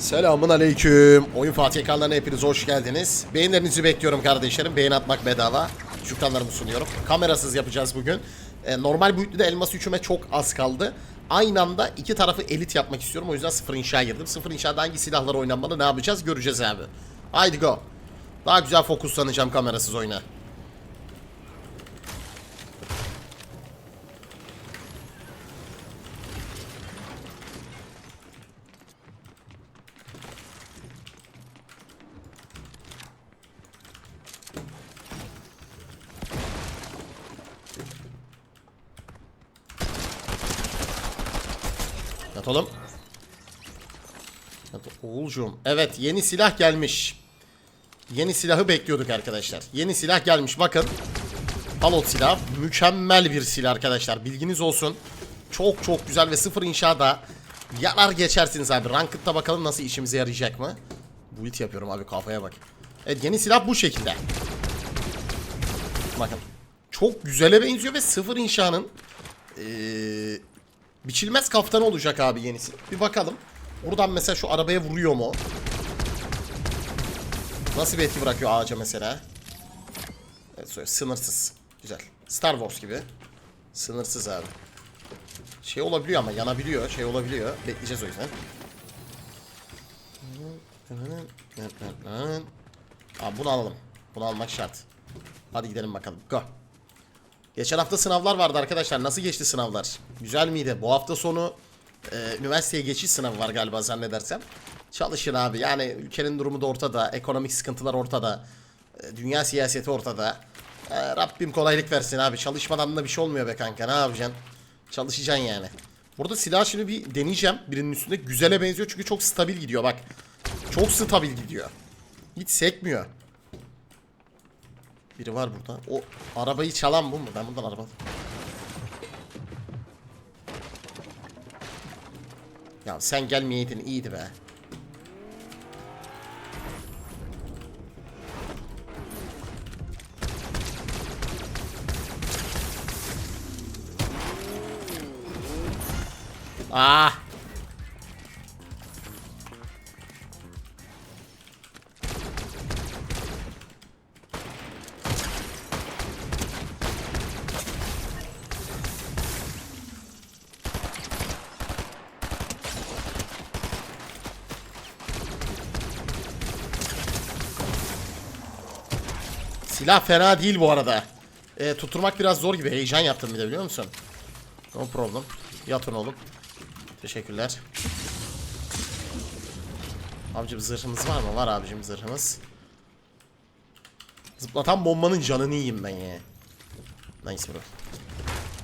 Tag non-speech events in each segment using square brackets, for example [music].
Selamun aleyküm. Oyun Fatih ekranlarına hepiniz hoş geldiniz. Beğenilerinizi bekliyorum kardeşlerim. Beğen atmak bedava. Şükranlarımı sunuyorum. Kamerasız yapacağız bugün. Ee, normal boyutlu elmas üçüme çok az kaldı. Aynı anda iki tarafı elit yapmak istiyorum. O yüzden sıfır inşa girdim. Sıfır inşada hangi silahlar oynanmalı ne yapacağız göreceğiz abi. Haydi go. Daha güzel fokuslanacağım kamerasız oyuna. Yat oğlum. Yat Oğulcuğum. Evet yeni silah gelmiş. Yeni silahı bekliyorduk arkadaşlar. Yeni silah gelmiş bakın. Palot silah. Mükemmel bir silah arkadaşlar. Bilginiz olsun. Çok çok güzel ve sıfır inşada yarar geçersiniz abi. Ranked'da bakalım nasıl işimize yarayacak mı? Build yapıyorum abi kafaya bak. Evet yeni silah bu şekilde. Bakın. Çok güzele benziyor ve sıfır inşanın eee Biçilmez kaftan olacak abi yenisi. Bir bakalım. Buradan mesela şu arabaya vuruyor mu? Nasıl bir etki bırakıyor ağaca mesela? Evet sınırsız. Güzel. Star Wars gibi. Sınırsız abi. Şey olabiliyor ama yanabiliyor. Şey olabiliyor. Bekleyeceğiz o yüzden. Abi bunu alalım. Bunu almak şart. Hadi gidelim bakalım. Go. Geçen hafta sınavlar vardı arkadaşlar. Nasıl geçti sınavlar? Güzel miydi? Bu hafta sonu e, üniversiteye geçiş sınavı var galiba zannedersem. Çalışın abi. Yani ülkenin durumu da ortada. Ekonomik sıkıntılar ortada. E, dünya siyaseti ortada. E, Rabbim kolaylık versin abi. Çalışmadan da bir şey olmuyor be kanka. Ne yapacaksın? Çalışacaksın yani. Burada silah şimdi bir deneyeceğim. Birinin üstünde güzele benziyor çünkü çok stabil gidiyor bak. Çok stabil gidiyor. Hiç sekmiyor. Biri var burada. O arabayı çalan bu mu? Ben buradan araba... Ya sen gelmeyeydin iyiydi be. Ah! Silah fena değil bu arada. E, tutturmak biraz zor gibi. Heyecan yaptım bir de biliyor musun? No problem. Yatın oğlum. Teşekkürler. Abicim zırhımız var mı? Var abicim zırhımız. Zıplatan bombanın canını yiyeyim ben ya. Nice bro.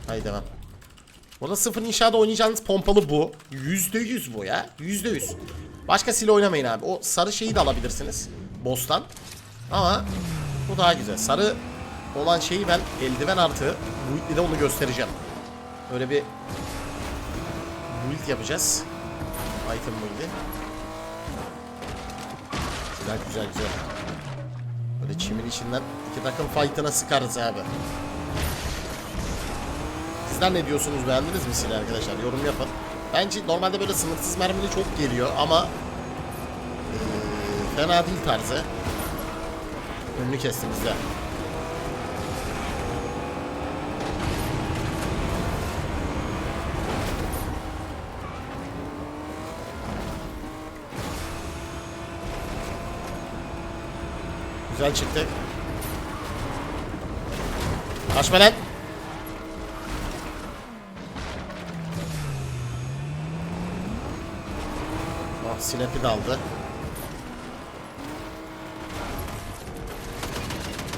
Haydi devam. Burada sıfır inşada oynayacağınız pompalı bu. Yüzde yüz bu ya. Yüzde yüz. Başka silah oynamayın abi. O sarı şeyi de alabilirsiniz. Boss'tan. Ama bu daha güzel. Sarı olan şeyi ben eldiven artı build'de de onu göstereceğim. Öyle bir build yapacağız. Item build'i. Güzel güzel güzel. Böyle çimin içinden iki takım fight'ına sıkarız abi. Sizler ne diyorsunuz? Beğendiniz mi silah arkadaşlar? Yorum yapın. Bence normalde böyle sınırsız mermili çok geliyor ama eee, fena değil tarzı. Önünü kestim güzel. Güzel çıktık. Kaçma lan. Ah sinepi daldı.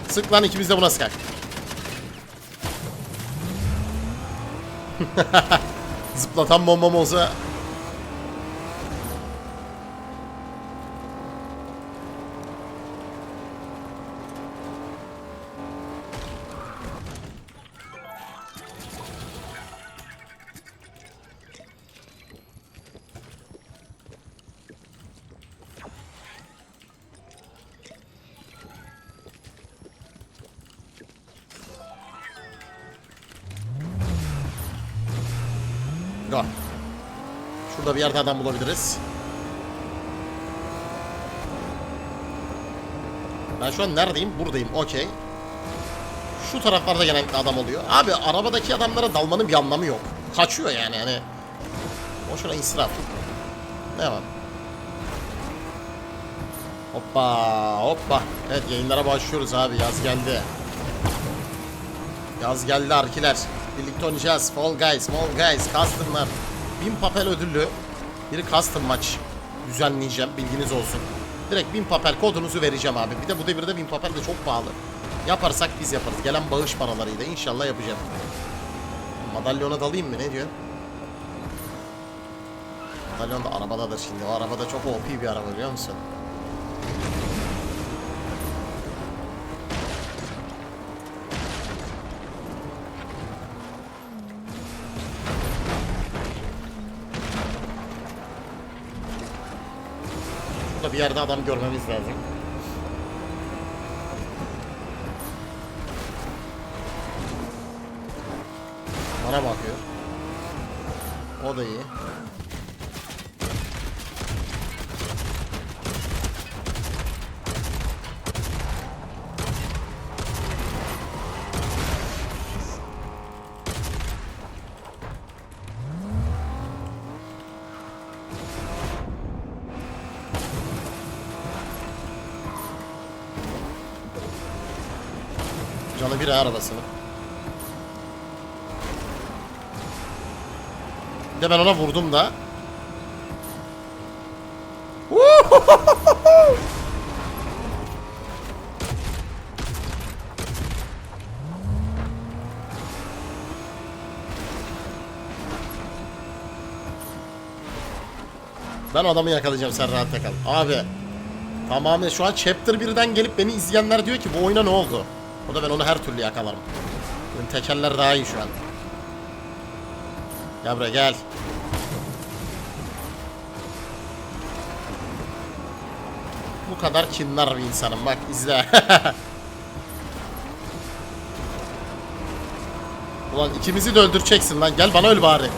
Sık lan ikimiz de buna sıkar. [laughs] Zıplatan bombam olsa Gol. Şurada bir yerde adam bulabiliriz. Ben şu an neredeyim? Buradayım. Okey. Şu taraflarda genellikle adam oluyor. Abi arabadaki adamlara dalmanın bir anlamı yok. Kaçıyor yani hani. Boşuna israf. Ne var? Hoppa hoppa. Evet yayınlara başlıyoruz abi yaz geldi. Yaz geldi arkiler. Birlikte oynayacağız. Fall Guys, Small Guys, Custom'lar. 1000 papel ödüllü. Bir custom maç düzenleyeceğim. Bilginiz olsun. Direkt 1000 papel kodunuzu vereceğim abi. Bir de bu devirde 1000 papel de çok pahalı. Yaparsak biz yaparız. Gelen bağış paralarıyla inşallah yapacağım. Madalyona dalayım mı? Ne diyor? Madalyon da arabadadır şimdi. O arabada çok OP bir araba biliyor musun? Burada bir yerde adam görmemiz lazım. Bana bakıyor. O da iyi. Bir arabasını. Bir de ben ona vurdum da. [laughs] Ben adamı yakalayacağım sen rahatta kal. Abi tamamen şu an chapter 1'den gelip beni izleyenler diyor ki bu oyuna ne oldu? O da ben onu her türlü yakalarım. Benim tekerler daha iyi şu an. Gel buraya gel. Bu kadar kinler bir insanım bak izle. [laughs] Ulan ikimizi de öldüreceksin lan gel bana öl bari.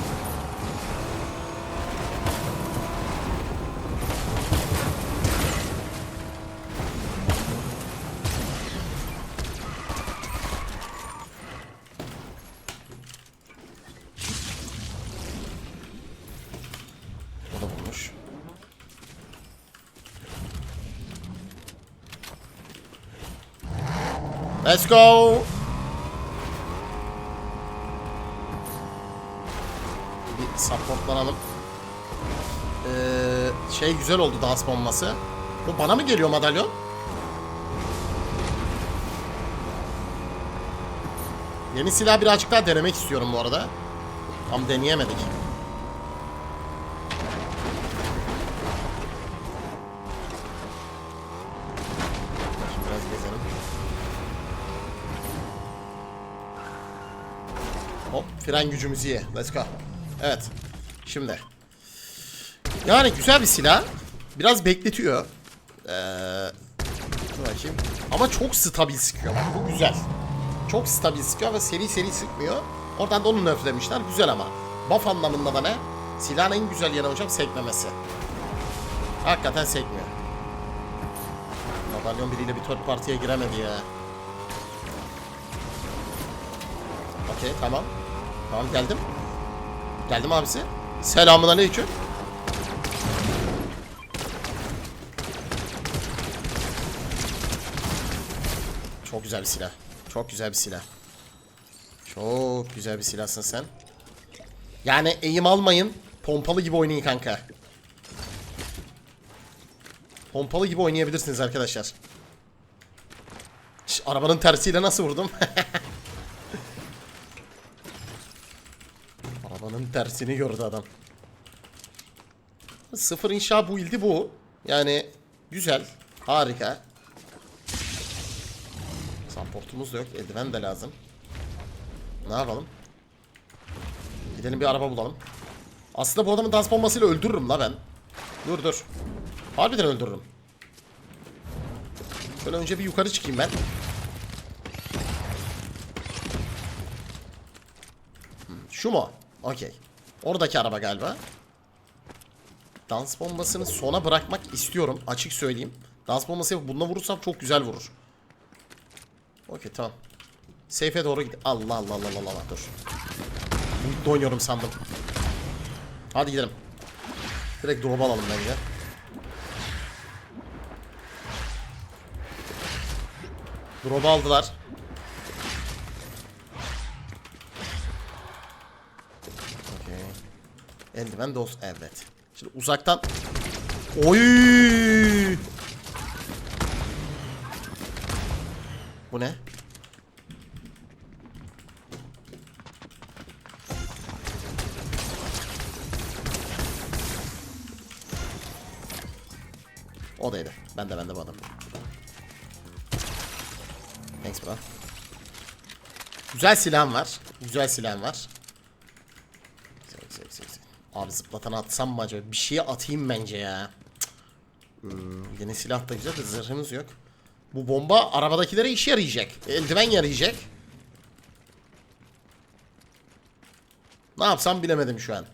Let's go. Bir supportlanalım. Ee, şey güzel oldu dans bombası. Bu bana mı geliyor madalyon? Yeni silah birazcık daha denemek istiyorum bu arada. Tam deneyemedik. Fren gücümüzü ye. Let's go. Evet. Şimdi. Yani güzel bir silah. Biraz bekletiyor. Ee, bakayım. Ama çok stabil sıkıyor. Bu güzel. Çok stabil sıkıyor ve seri seri sıkmıyor. Oradan da onu nerflemişler. Güzel ama. Buff anlamında da ne? Silahın en güzel yanı hocam sekmemesi. Hakikaten sekmiyor. Madalyon biriyle bir third party'ye giremedi ya. Okey tamam. Tamam geldim. Geldim abisi. Selamun aleyküm. Çok güzel bir silah. Çok güzel bir silah. Çok güzel bir silahsın sen. Yani eğim almayın. Pompalı gibi oynayın kanka. Pompalı gibi oynayabilirsiniz arkadaşlar. Şş, arabanın tersiyle nasıl vurdum? [laughs] Arabanın tersini gördü adam. Sıfır inşa build'i bu. Yani güzel. Harika. Supportumuz da yok. Eldiven de lazım. Ne yapalım? Gidelim bir araba bulalım. Aslında bu adamı dans bombasıyla öldürürüm la ben. Dur dur. Harbiden öldürürüm. Şöyle önce bir yukarı çıkayım ben. Şu mu? Okey. Oradaki araba galiba. Dans bombasını sona bırakmak istiyorum. Açık söyleyeyim. Dans bombası yapıp bununla vurursam çok güzel vurur. Okey tamam. Seyfe doğru git. Allah Allah Allah Allah Allah dur. Mutlu oynuyorum sandım. Hadi gidelim. Direkt drop alalım bence. Drop aldılar. Okey. Eldiven dost evet. Şimdi uzaktan Oy! Bu ne? O da. Ben de ben de bu adam. Thanks bro. Güzel silahım var. Güzel silahım var. Güzel, güzel, güzel, güzel. Abi zıplatan atsam mı acaba? Bir şeye atayım bence ya. Hmm, yine silah da güzel de zırhımız yok. Bu bomba arabadakilere işe yarayacak. Eldiven yarayacak. Ne yapsam bilemedim şu an.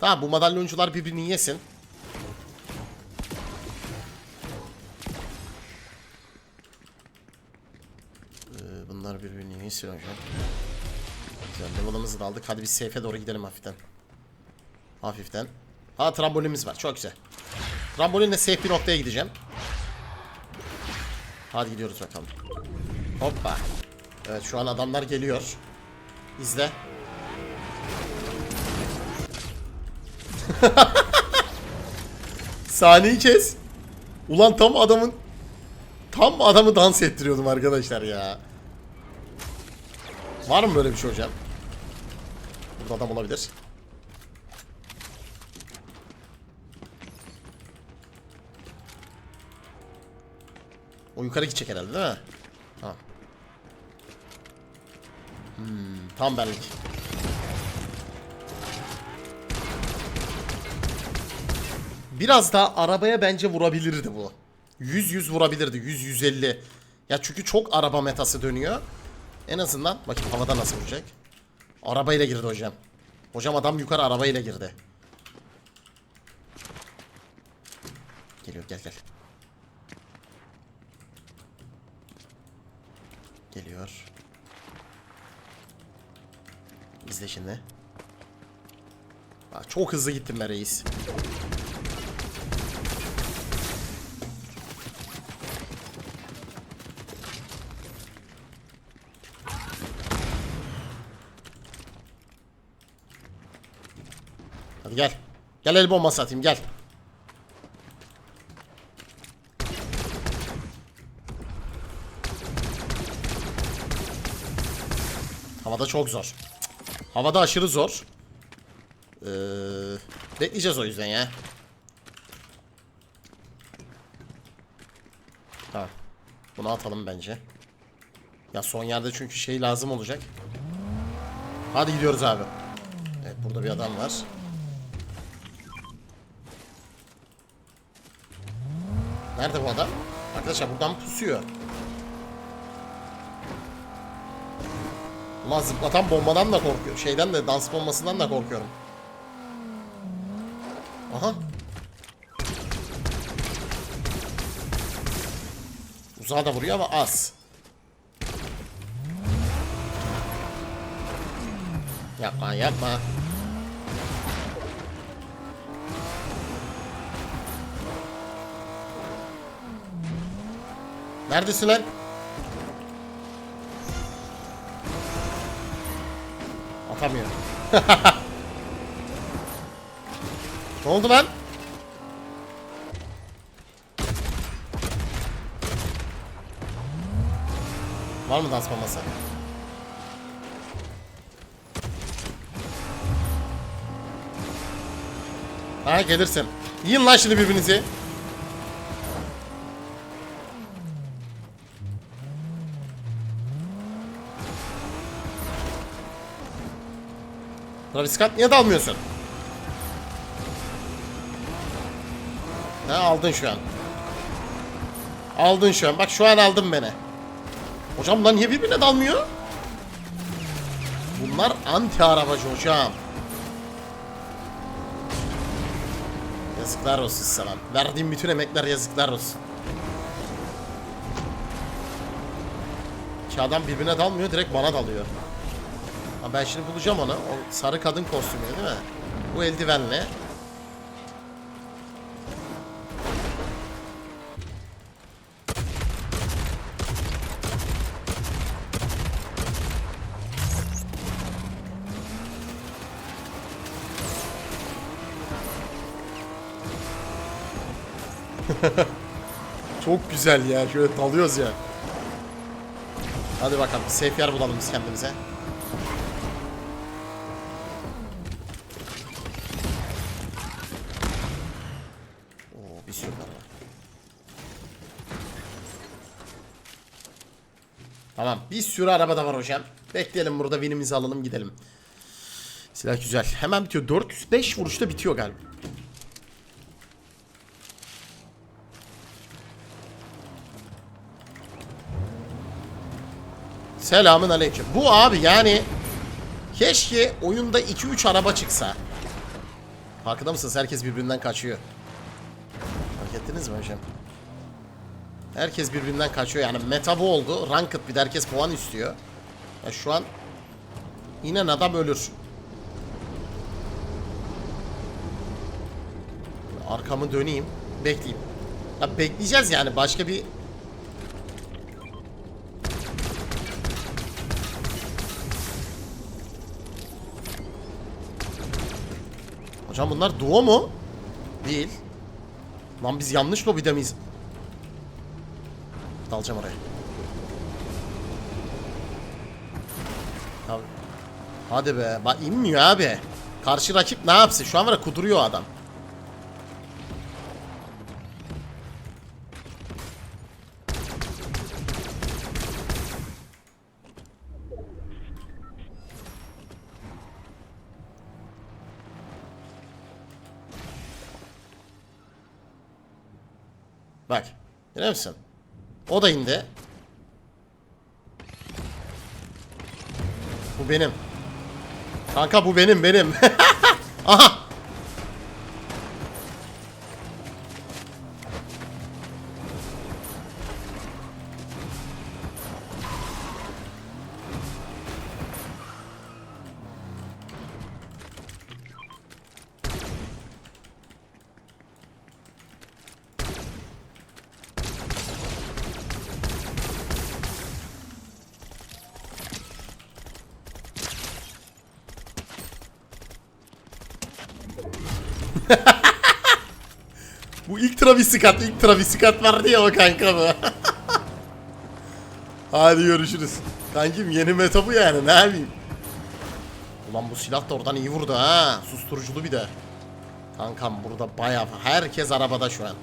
Tamam bu madalyoncular birbirini yesin. Ee, bunlar birbirini yesin hocam. Güzel level'ımızı da aldık. Hadi biz safe'e doğru gidelim hafiften. Hafiften. Ha trambolinimiz var. Çok güzel. Trambolinle safe bir noktaya gideceğim. Hadi gidiyoruz bakalım. Hoppa. Evet şu an adamlar geliyor. İzle. [laughs] Saniyeyi kes. Ulan tam adamın tam adamı dans ettiriyordum arkadaşlar ya. Var mı böyle bir şey hocam? Burada adam olabilir. O yukarı gidecek herhalde değil mi? Tamam. Hmm, tam benlik. Biraz daha arabaya bence vurabilirdi bu. 100-100 vurabilirdi. 100-150. Ya çünkü çok araba metası dönüyor. En azından bakayım havada nasıl vuracak. Arabayla girdi hocam. Hocam adam yukarı arabayla girdi. Geliyor gel gel. Geliyor. İzle şimdi. Bak, çok hızlı gittim ben reis. Hadi gel. Gel el bombası atayım gel. Havada çok zor. Havada aşırı zor. Ee, bekleyeceğiz o yüzden ya. Tamam. Bunu atalım bence. Ya son yerde çünkü şey lazım olacak. Hadi gidiyoruz abi. Evet burada bir adam var. Nerede bu adam? Arkadaşlar buradan pusuyor. Ulan zıplatan bombadan da korkuyorum. Şeyden de dans bombasından da korkuyorum. Aha. Uzağa da vuruyor ama az. Yapma yapma. Neredesin lan? Atamıyor. [laughs] ne oldu lan? Var mı dans maması? Ha gelirsin. Yiyin lan şimdi birbirinizi. Bana risk at niye dalmıyorsun? Ha aldın şu an. Aldın şu an. Bak şu an aldın beni. Hocam lan niye birbirine dalmıyor? Bunlar anti arabacı hocam. Yazıklar olsun sana. Verdiğim bütün emekler yazıklar olsun. İki adam birbirine dalmıyor direkt bana dalıyor. Ha ben şimdi bulacağım onu. O sarı kadın kostümü değil mi? Bu eldivenle. [laughs] Çok güzel ya. Şöyle dalıyoruz ya. Hadi bakalım. Safe yer bulalım biz kendimize. Oo, bir sürü var. Tamam. Bir sürü araba da var hocam. Bekleyelim burada winimizi alalım gidelim. Silah güzel. Hemen bitiyor. 405 vuruşta bitiyor galiba. Selamın aleyküm. Bu abi yani keşke oyunda 2-3 araba çıksa. Farkında mısınız? Herkes birbirinden kaçıyor. Fark ettiniz mi hocam? Herkes birbirinden kaçıyor. Yani meta bu oldu. Ranked bir de herkes puan istiyor. Ya şu an yine adam ölür. Arkamı döneyim. Bekleyeyim. Ya bekleyeceğiz yani. Başka bir Hocam bunlar duo mu? Değil. Lan biz yanlış lobide miyiz? Dalacağım oraya. Hadi be. Bak inmiyor abi. Karşı rakip ne yapsın? Şu an var kuduruyor adam. O da indi. Bu benim. Kanka bu benim benim. [laughs] Aha. Travis Scott, ilk Travis vardı ya o kanka bu. [laughs] Hadi görüşürüz. Kankim yeni meta bu yani ne yapayım. Ulan bu silah da oradan iyi vurdu ha. Susturuculu bir de. Kankam burada bayağı herkes arabada şu an.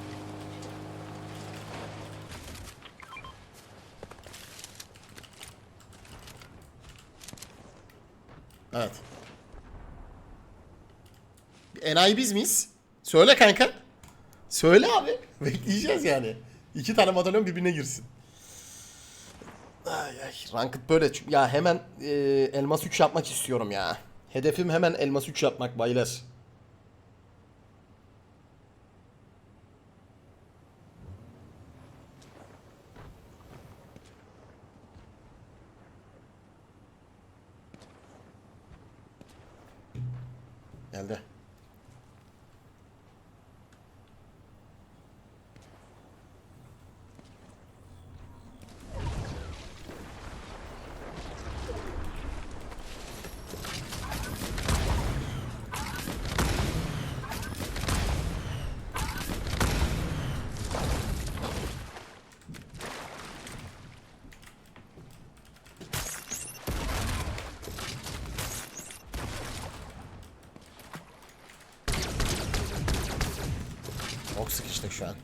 Evet. Enayi biz miyiz? Söyle kanka. Söyle abi. Bekleyeceğiz yani. İki tane madalyon birbirine girsin. Ay ay. Ranked böyle. Ya hemen e, elmas 3 yapmak istiyorum ya. Hedefim hemen elmas 3 yapmak baylar. Geldi. Çok sıkıştık şu an.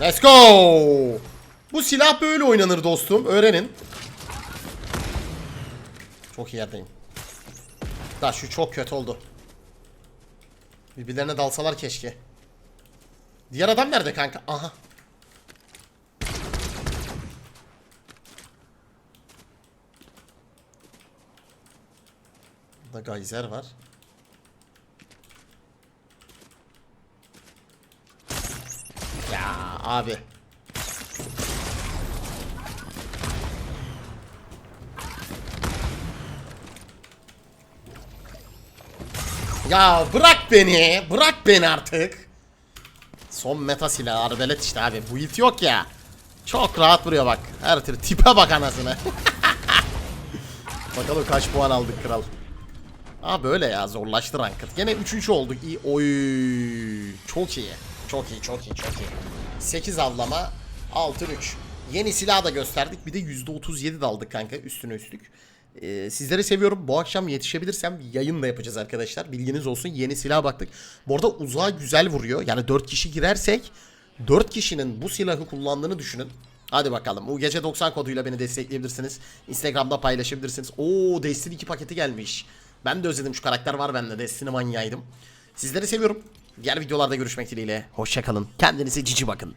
Let's go. Bu silah böyle oynanır dostum. Öğrenin. Çok iyi yerdeyim. Da şu çok kötü oldu. Birbirlerine dalsalar keşke. Diğer adam nerede kanka? Aha. Burada gayzer var. Ya abi. Ya bırak beni. Bırak beni artık. Son meta silahı arbelet işte abi. Bu it yok ya. Çok rahat vuruyor bak. Her türlü tipe bak anasını. [laughs] Bakalım kaç puan aldık kral. Aa böyle ya zorlaştı ranked. Gene 3. olduk. İyi. Oy. Çok iyi. Çok iyi, çok iyi, çok iyi. 8 avlama, altın 3. Yeni silah da gösterdik. Bir de %37 de aldık kanka üstüne üstlük. Ee, sizleri seviyorum. Bu akşam yetişebilirsem yayın da yapacağız arkadaşlar. Bilginiz olsun. Yeni silaha baktık. Bu arada uzağa güzel vuruyor. Yani 4 kişi girersek 4 kişinin bu silahı kullandığını düşünün. Hadi bakalım. Bu gece 90 koduyla beni destekleyebilirsiniz. Instagram'da paylaşabilirsiniz. Oo Destiny 2 paketi gelmiş. Ben de özledim şu karakter var bende. Destiny manyağıydım. Sizleri seviyorum. Diğer videolarda görüşmek dileğiyle. Hoşçakalın. Kendinize cici bakın.